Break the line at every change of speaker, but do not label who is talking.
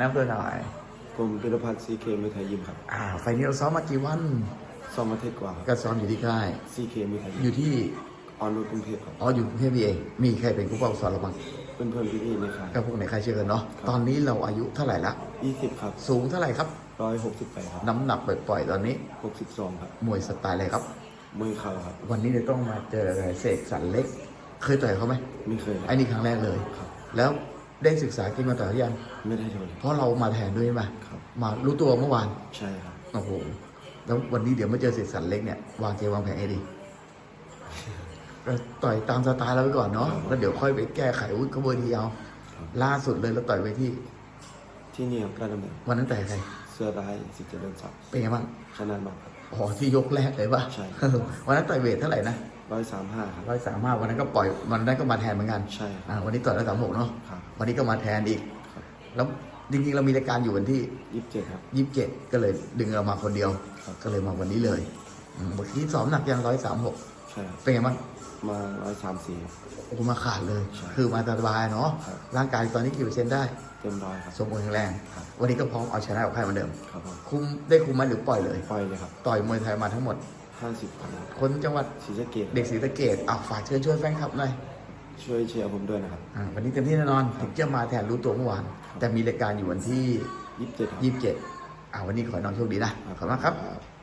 น้ำตัวหน่อย
ผมพิรพัฒน์ซีเคมือไทยยิมครับ
อ่าไฟล์นี้เราซ้อมมากี่วัน
สองอาทิตย์กว่าค
ก็
รับ
ซ้อมอยู่ที่ค่าย
ซีเคมือไทยยิ
อ
ม
ยู่ที่
ออนนุชกรุงเทพครับ
อ๋อ อยู่กรุงเทพนี่เอง มีใครเป็นผู้ปกครองสอนเราบ้าง
เพื่อนเพื่อนๆพี่ๆในค่าย
ก็พวกไหนใครเชื่อกันเนาะ ตอนนี้เราอายุเท่าไหร่ละ
ยี่สิบครับ
สูงเท่าไหร่ครับ
ร้อยหกสิบแปดครับ
น้ำหนักปล่อยๆตอนนี้
หกสิบสองครับ
มวยสไตล์อะไรครับ
มือเข่าครับ
วันนี้เดี๋ยวต้องมาเจอเสกสรรเล็ก เคยต่อยเขาไหม
ไม่เคย
ไอ้นี่ครั้งแรกเลย
ครับ
แล้ว ได้ศึกษากินมาต่อยเขายัง
ไม่ได้โดนเลย
เพราะเรามาแทนด้วยไหม
ครับ
มารู้ตัวเมื่อวาน
ใช่ครับ
โอ้โหแล้ววันนี้เดี๋ยวมาเจอเสกสรรเล็กเนี่ยวางเกมวางแผนให้ดีก็ต่อยตามสไตล์เราไปก่อนเนาะแล้วเดี๋ยวค่อยไปแก้ไขอุ้ยกระบวนทีเอา
ครับ
ล่าสุดเลยเราต่อยไปที่
ที่นี่ครับราชดำเนิน
วันนั้นแต่อยใคร
เสื้อร้ายสิเจริญศักดิ์
เป็นไงบ้าง
ชนะนอกครับ
อ๋อที่ยกแรกเลยป่ะ
ใช่
เออวันนั้นต่อยเวทเท่าไหร่นะ
ร้อยสามห้าครับ
ร้อยสามห้าวันนั้นก็ปล่อยวันนั้นก็มาแทนเหมือนกัน
ใช่ค
อ่า
รับ
วันนี้ต่อยร้อยสามหกเนาะ
ครับ
วันนี้ก็มาแทนอีก
ครับ
แล้วจริงๆเรามีรายการอยู่วันที่
ยี่สิบเจ็ดครับ
ยี่สิบเจ็ดก็เลยดึงเรามาคนเดียว
ครับ
ก็เลยมาวันนี้เลยอืมเมื่อกี้สอบหนักยังร้อยสามหก
ใช่ครับ
เป็นไงบ้าง
มาร้อยสามสี่ครับ
โอ้มาขาดเลย
ใช่
คือมาสบายเนาะ
ครับ
ร่างกายตอนนี้กี่เปอร์เซ็นต์ได้
เต็มร้อยครับ
สมบูรณ์แข็งแรง
ครับ
วันนี้ก็พร้อมเอาชนะกับใครเหมือนเดิม
ครับผม
คุมได้คุมไหมหรือปล่อยเลย
ปล่อยเลยครับ
ต่อยมวยไทยมาทั้งหมด
ห้าสิบครั้ง
คนจังหวัด
ศรีสะเกด
เด็กศรีสะเกดอะฝากเชิญช่วยแฟนคลับหน่อย
ช่วยเชียร์ผมด้วยนะครับ
อ่าวันนี้เต็มที่แน่นอนถึงจะมาแทนรู้ตัวเมื่อวานแต่มีรายการอยู่วันที่
ยี่สิบเจ็ดครับ
ยี่สิบเจ็ดอ่าวันนี้ขอให้น้องโชคดีนะขอบคุณมากครับ
ครับ